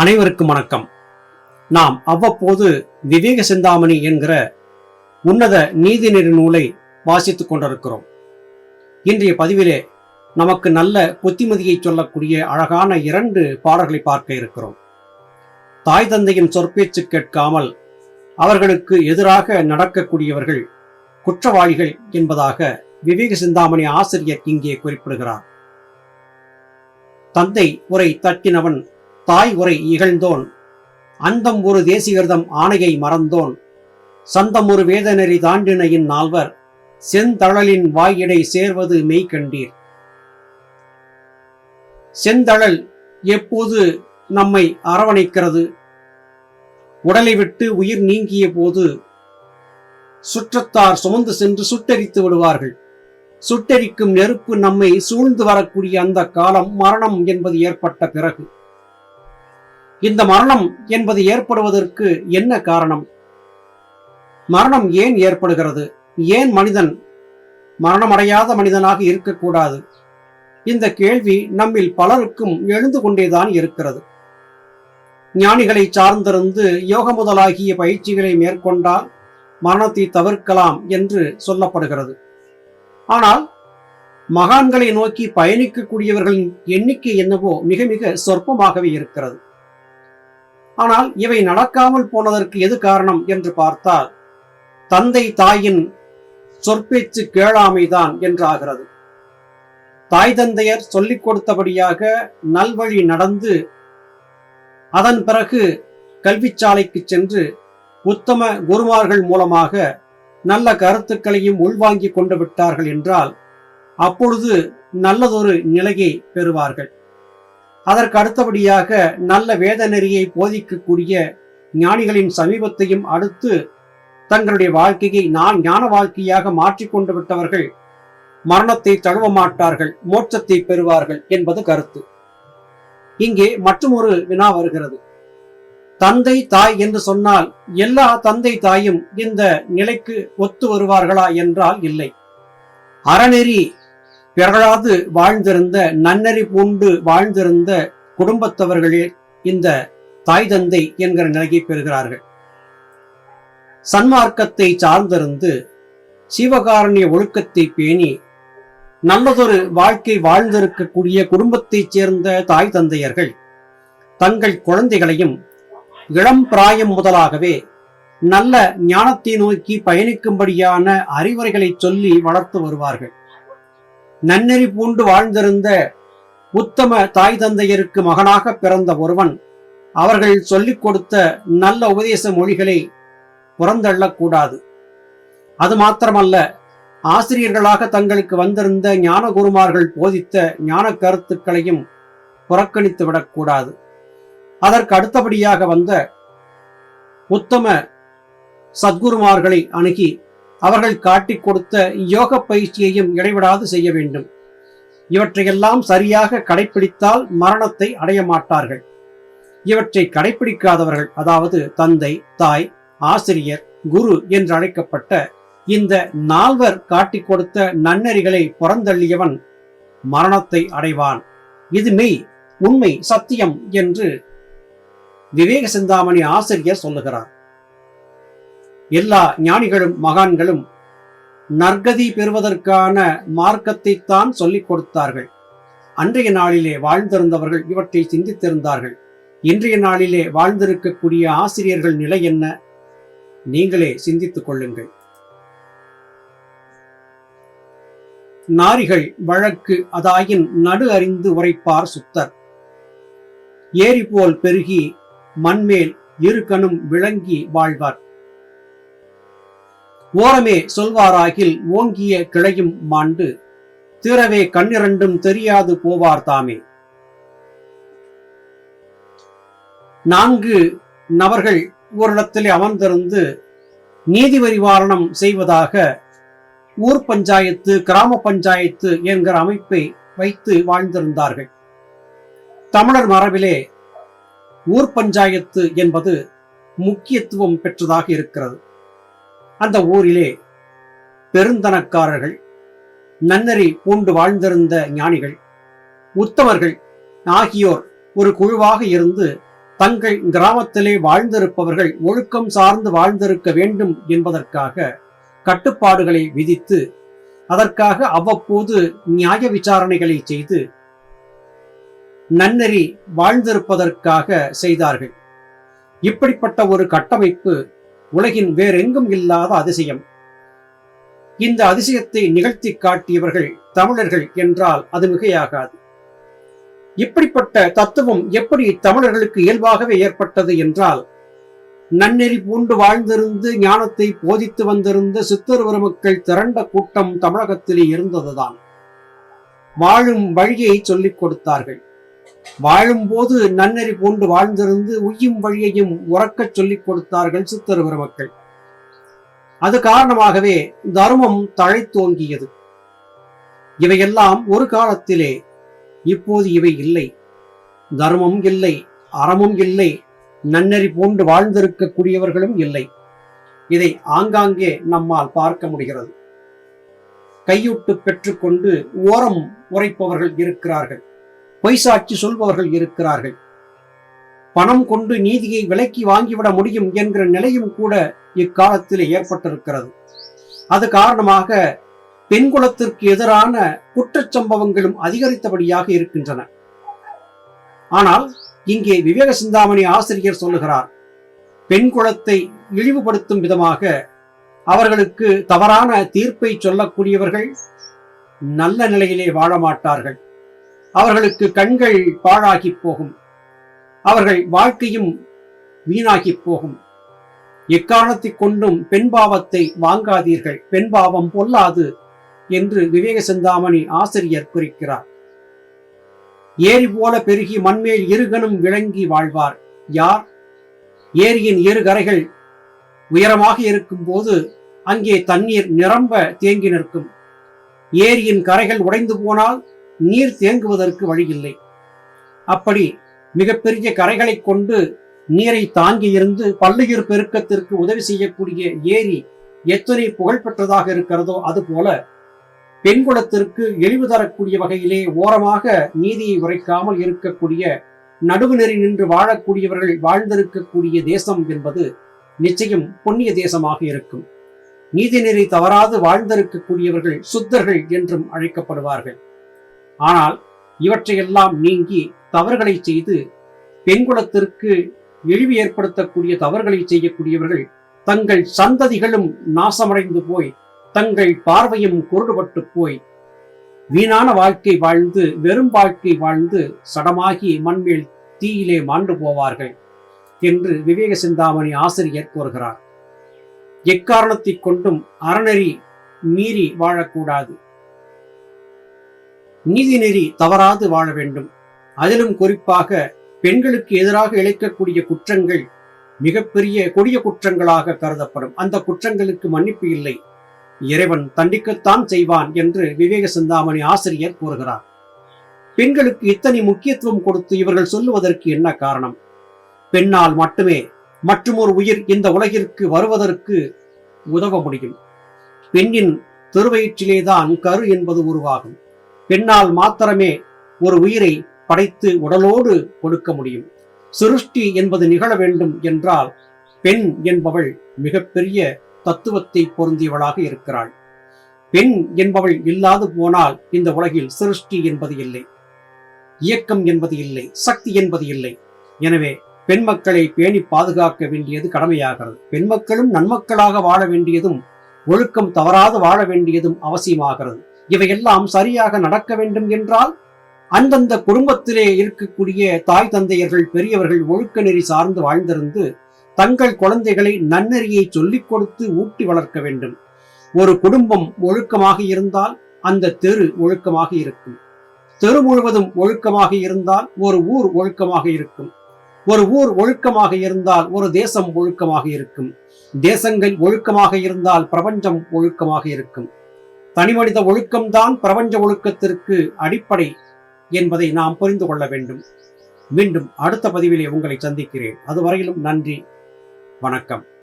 அனைவருக்கும் வணக்கம். நாம் அவ்வப்போது விவேக சிந்தாமணி என்கிற உன்னத நீதிநெறி நூலை வாசித்துக் கொண்டிருக்கிறோம். இன்றைய பதிவிலே நமக்கு நல்ல புத்திமதியை சொல்லக்கூடிய அழகான இரண்டு பாடல்களை பார்க்க இருக்கிறோம். தாய் தந்தையின் சொற்பேச்சு கேட்காமல் அவர்களுக்கு எதிராக நடக்கக்கூடியவர்கள் குற்றவாளிகள் என்பதாக விவேக சிந்தாமணி ஆசிரியர் இங்கே குறிப்பிடுகிறார். தந்தை உரை தட்டினவன் தாய் உரை இகழ்ந்தோன். அந்தம் ஒரு தேசிகர்தம் ஆணையை மறந்தோன். சந்தம் ஒரு வேதநெறி தாண்டினையின் நால்வர் செந்தழலின் வாயிடை சேர்வது மெய்கண்டீர் செந்தழல் எப்போது நம்மை அரவணைக்கிறது? உடலை விட்டு உயிர் நீங்கிய போது சுற்றத்தார் சுமந்து சென்று சுட்டெரித்து விடுவார்கள். சுட்டரிக்கும் நெருப்பு நம்மை சூழ்ந்து வரக்கூடிய அந்த காலம் மரணம் என்பது ஏற்பட்ட பிறகு. இந்த மரணம் என்பது ஏற்படுவதற்கு என்ன காரணம்? மரணம் ஏன் ஏற்படுகிறது? ஏன் மனிதன் மரணமடையாத மனிதனாக இருக்கக்கூடாது? இந்த கேள்வி நம்மில் பலருக்கும் எழுந்து கொண்டேதான் இருக்கிறது. ஞானிகளை சார்ந்திருந்து யோக முதலாகிய பயிற்சிகளை மேற்கொண்டால் மரணத்தை தவிர்க்கலாம் என்று சொல்லப்படுகிறது. ஆனால் மகான்களை நோக்கி பயணிக்கக்கூடியவர்களின் எண்ணிக்கை என்னவோ மிக மிக சொற்பமாகவே இருக்கிறது. ஆனால் இவை நடக்காமல் போனதற்கு எது காரணம் என்று பார்த்தால் தந்தை தாயின் சொற்பேச்சு கேளாமைதான் என்றாகிறது. தாய் தந்தையர் சொல்லிக் கொடுத்தபடியாக நல்வழி நடந்து அதன் பிறகு கல்விச்சாலைக்கு சென்று உத்தம குருமார்கள் மூலமாக நல்ல கருத்துக்களையும் உள்வாங்கி கொண்டு விட்டார்கள் என்றால் அப்பொழுது நல்லதொரு நிலையை பெறுவார்கள். அதற்கு அடுத்தபடியாக நல்ல வேத நெறியை போதிக்கக்கூடிய ஞானிகளின் சமீபத்தையும் அடுத்து தங்களுடைய வாழ்க்கையை நான் ஞான வாழ்க்கையாக மாற்றிக்கொண்டு விட்டவர்கள் மரணத்தை தழுவ மாட்டார்கள் மோட்சத்தை பெறுவார்கள் என்பது கருத்து. இங்கே மற்றொரு வினா வருகிறது. தந்தை தாய் என்று சொன்னால் எல்லா தந்தை தாயும் இந்த நிலைக்கு ஒத்து வருவார்களா என்றால் இல்லை. அறநெறி பிறழாது வாழ்ந்திருந்த நன்னறி பூண்டு வாழ்ந்திருந்த குடும்பத்தவர்களே இந்த தாய் தந்தை என்கிற நிலையை பெறுகிறார்கள். சன்மார்க்கத்தை சார்ந்திருந்து சிவகாரணிய ஒழுக்கத்தை பேணி நல்லதொரு வாழ்க்கை வாழ்ந்திருக்கக்கூடிய குடும்பத்தைச் சேர்ந்த தாய் தந்தையர்கள் தங்கள் குழந்தைகளையும் இளம் பிராயம் முதலாகவே நல்ல ஞானத்தை நோக்கி பயணிக்கும்படியான அறிவுரைகளை சொல்லி வளர்த்து வருவார்கள். நன்னெறி பூண்டு வாழ்ந்திருந்த உத்தம தாய் தந்தையருக்கு மகனாக பிறந்த ஒருவன் அவர்கள் சொல்லிக் கொடுத்த நல்ல உபதேச மொழிகளை புறந்தள்ளக்கூடாது. அது மாத்திரமல்ல ஆசிரியர்களாக தங்களுக்கு வந்திருந்த ஞான குருமார்கள் போதித்த ஞான கருத்துக்களையும் புறக்கணித்து விடக்கூடாது. அதற்கு அடுத்தபடியாக வந்த உத்தம சத்குருமார்களை அணுகி அவர்கள் காட்டிக் கொடுத்த யோக பயிற்சியையும் இடைவிடாது செய்ய வேண்டும். இவற்றையெல்லாம் சரியாக கடைபிடித்தால் மரணத்தை அடைய மாட்டார்கள். இவற்றை கடைபிடிக்காதவர்கள் அதாவது தந்தை தாய் ஆசிரியர் குரு என்று அழைக்கப்பட்ட இந்த நால்வர் காட்டிக் கொடுத்த நன்னெறிகளை புறந்தள்ளியவன் மரணத்தை அடைவான். இது மெய் உண்மை சத்தியம் என்று விவேக சிந்தாமணி ஆசிரியர் சொல்லுகிறார். எல்லா ஞானிகளும் மகான்களும் நற்கதி பெறுவதற்கான மார்க்கத்தைத்தான் சொல்லிக் கொடுத்தார்கள். அன்றைய நாளிலே வாழ்ந்திருந்தவர்கள் இவற்றை சிந்தித்திருந்தார்கள். இன்றைய நாளிலே வாழ்ந்திருக்கக்கூடிய ஆசிரியர்கள் நிலை என்ன? நீங்களே சிந்தித்துக் கொள்ளுங்கள். நாரிகள் வழக்கு அதாயின் நடு அறிந்து உரைப்பார் சுத்தர். ஏரி போல் பெருகி மண்மேல் இரு கணும் விளங்கி வாழ்வார். ஓரமே சொல்வாராகில் ஓங்கிய கிளையும் மாண்டு தீரவே கண்ணிரண்டும் தெரியாது போவார் தாமே. நான்கு நபர்கள் ஓரிடத்திலே அமர்ந்திருந்து நீதி வரிவாரணம் செய்வதாக ஊர் பஞ்சாயத்து கிராம பஞ்சாயத்து என்கிற அமைப்பை வைத்து வாழ்ந்திருந்தார்கள். தமிழர் மரபிலே ஊர் பஞ்சாயத்து என்பது முக்கியத்துவம் பெற்றதாக இருக்கிறது. அந்த ஊரிலே பெருந்தனக்காரர்கள் நன்னறி பூண்டு வாழ்ந்திருந்த ஞானிகள் உத்தமர்கள் ஆகியோர் ஒரு குழுவாக இருந்து தங்கள் கிராமத்திலே வாழ்ந்திருப்பவர்கள் ஒழுக்கம் சார்ந்து வாழ்ந்திருக்க வேண்டும் என்பதற்காக கட்டுப்பாடுகளை விதித்து அதற்காக அவ்வப்போது நியாய விசாரணைகளை செய்து நன்னெறி வாழ்ந்திருப்பதற்காக செய்தார்கள். இப்படிப்பட்ட ஒரு கட்டமைப்பு உலகின் வேறெங்கும் இல்லாத அதிசயம். இந்த அதிசயத்தை நிகழ்த்தி காட்டியவர்கள் தமிழர்கள் என்றால் அது மிகையாகாது. இப்படிப்பட்ட தத்துவம் எப்படி தமிழர்களுக்கு இயல்பாகவே ஏற்பட்டது என்றால் நன்னெறி பூண்டு வாழ்ந்திருந்து ஞானத்தை போதித்து வந்திருந்த சித்தர் மக்கள் திரண்ட கூட்டம் தமிழகத்திலே இருந்ததுதான். வாழும் வழியை சொல்லிக் கொடுத்தார்கள். வாழும்போது நன்னெறி கொண்டு வாழ்ந்திருந்து உய்யும் வழியையும் உறக்கச் சொல்லிக் கொடுத்தார்கள் சித்தர் மக்கள். அது காரணமாகவே தர்மம் தழைத்தோங்கியது. இவையெல்லாம் ஒரு காலத்திலே இப்போது இவை இல்லை. தர்மம் இல்லை அறமும் இல்லை நன்னெறி போன்று வாழ்ந்திருக்கக்கூடியவர்களும் இல்லை. இதை ஆங்காங்கே நம்மால் பார்க்க முடிகிறது. கையூட்டு பெற்றுக்கொண்டு ஓரம் உரைப்பவர்கள் இருக்கிறார்கள். பொய்சாட்சி சொல்பவர்கள் இருக்கிறார்கள். பணம் கொண்டு நீதியை விலக்கி வாங்கிவிட முடியும் என்கிற நிலையும் கூட இக்காலத்தில் ஏற்பட்டிருக்கிறது. அது காரணமாக பெண்குலத்திற்கு எதிரான குற்றச்சம்பவங்களும் அதிகரித்தபடியாக இருக்கின்றன. ஆனால் இங்கே விவேக சிந்தாமணி ஆசிரியர் சொல்லுகிறார் பெண் குலத்தை இழிவுபடுத்தும் விதமாக அவர்களுக்கு தவறான தீர்ப்பை சொல்லக்கூடியவர்கள் நல்ல நிலையிலே வாழ மாட்டார்கள். அவர்களுக்கு கண்கள் பாழாகி போகும். அவர்கள் வாழ்க்கையும் வீணாகி போகும். எக்காரணத்தை கொண்டும் பெண் பாவத்தை வாங்காதீர்கள். பெண் பாவம் பொல்லாது என்று விவேக சிந்தாமணி ஆசிரியர் குறிக்கிறார். ஏரி போல பெருகி மண்மேல் இருகனும் விளங்கி வாழ்வார். யார்? ஏரியின் இரு கரைகள் உயரமாக இருக்கும் போது அங்கே தண்ணீர் நிரம்ப தேங்கி நிற்கும். ஏரியின் கரைகள் உடைந்து போனால் நீர் தேங்குவதற்கு வழியில்லை. அப்படி மிகப்பெரிய கரைகளை கொண்டு நீரை தாங்கி இருந்து பல்லுயிர் பெருக்கத்திற்கு உதவி செய்யக்கூடிய ஏரி எத்தனை புகழ்பெற்றதாக இருக்கிறதோ அதுபோல பெண்குலத்திற்கு எழிவு தரக்கூடிய வகையிலே ஓரமாக நீதியை உரைக்காமல் இருக்கக்கூடிய நடுவுநெறி நின்று வாழக்கூடியவர்கள் வாழ்ந்திருக்கக்கூடிய தேசம் என்பது நிச்சயம் புண்ணிய தேசமாக இருக்கும். நீதிநெறி தவறாது வாழ்ந்திருக்கக்கூடியவர்கள் சுத்தர்கள் என்றும் அழைக்கப்படுவார்கள். ஆனால் இவற்றையெல்லாம் நீங்கி தவறுகளை செய்து பெண்குலத்திற்கு இழிவு ஏற்படுத்தக்கூடிய தவறுகளை செய்யக்கூடியவர்கள் தங்கள் சந்ததிகளும் நாசமடைந்து போய் தங்கள் பார்வையும் குருடுபட்டு போய் வீணான வாழ்க்கை வாழ்ந்து வெறும் வாழ்க்கை வாழ்ந்து சடமாகி மண்மேல் தீயிலே மாண்டு போவார்கள் என்று விவேக சிந்தாமணி ஆசிரியர் கூறுகிறார். எக்காரணத்தை கொண்டும் அறநெறி மீறி வாழக்கூடாது. நீதிநெறி தவறாது வாழ வேண்டும். அதிலும் குறிப்பாக பெண்களுக்கு எதிராக இழைக்கக்கூடிய குற்றங்கள் மிகப்பெரிய கொடிய குற்றங்களாக கருதப்படும். அந்த குற்றங்களுக்கு மன்னிப்பு இல்லை. இறைவன் தண்டிக்கத்தான் செய்வான் என்று விவேக சிந்தாமணி ஆசிரியர் கூறுகிறார். பெண்களுக்கு இத்தனை முக்கியத்துவம் கொடுத்து இவர்கள் சொல்லுவதற்கு என்ன காரணம்? பெண்ணால் மட்டுமே மற்றொரு உயிர் இந்த உலகிற்கு வருவதற்கு உதவ முடியும். பெண்ணின் திருவயிற்றிலேதான் கரு என்பது உருவாகும். பெண்ணால் மாத்திரமே ஒரு உயிரை படைத்து உடலோடு கொடுக்க முடியும். சிருஷ்டி என்பது நிகழ வேண்டும் என்றால் பெண் என்பவள் மிகப்பெரிய தத்துவத்தை பொருந்தியவளாக இருக்கிறாள். பெண் என்பவள் இல்லாது போனால் இந்த உலகில் சிருஷ்டி என்பது இல்லை. இயக்கம் என்பது இல்லை. சக்தி என்பது இல்லை. எனவே பெண் மக்களை பேணி பாதுகாக்க வேண்டியது கடமையாகிறது. பெண் மக்களும் நன்மக்களாக வாழ வேண்டியதும் ஒழுக்கம் தவறாது வாழ வேண்டியதும் அவசியமாகிறது. இவையெல்லாம் சரியாக நடக்க வேண்டும் என்றால் அந்தந்த குடும்பத்திலே இருக்கக்கூடிய தாய் தந்தையர்கள் பெரியவர்கள் ஒழுக்க நெறி சார்ந்து வாழ்ந்திருந்து தங்கள் குழந்தைகளை நன்னெறியை சொல்லிக் கொடுத்து ஊட்டி வளர்க்க வேண்டும். ஒரு குடும்பம் ஒழுக்கமாக இருந்தால் அந்த தெரு ஒழுக்கமாக இருக்கும். தெரு முழுவதும் ஒழுக்கமாக இருந்தால் ஒரு ஊர் ஒழுக்கமாக இருக்கும். ஒரு ஊர் ஒழுக்கமாக இருந்தால் ஒரு தேசம் ஒழுக்கமாக இருக்கும். தேசங்கள் ஒழுக்கமாக இருந்தால் பிரபஞ்சம் ஒழுக்கமாக இருக்கும். தனிமனித ஒழுக்கம்தான் பிரபஞ்ச ஒழுக்கத்திற்கு அடிப்படை என்பதை நாம் புரிந்து கொள்ள வேண்டும். மீண்டும் அடுத்த பதிவிலே உங்களை சந்திக்கிறேன். அதுவரையிலும் நன்றி. வணக்கம்.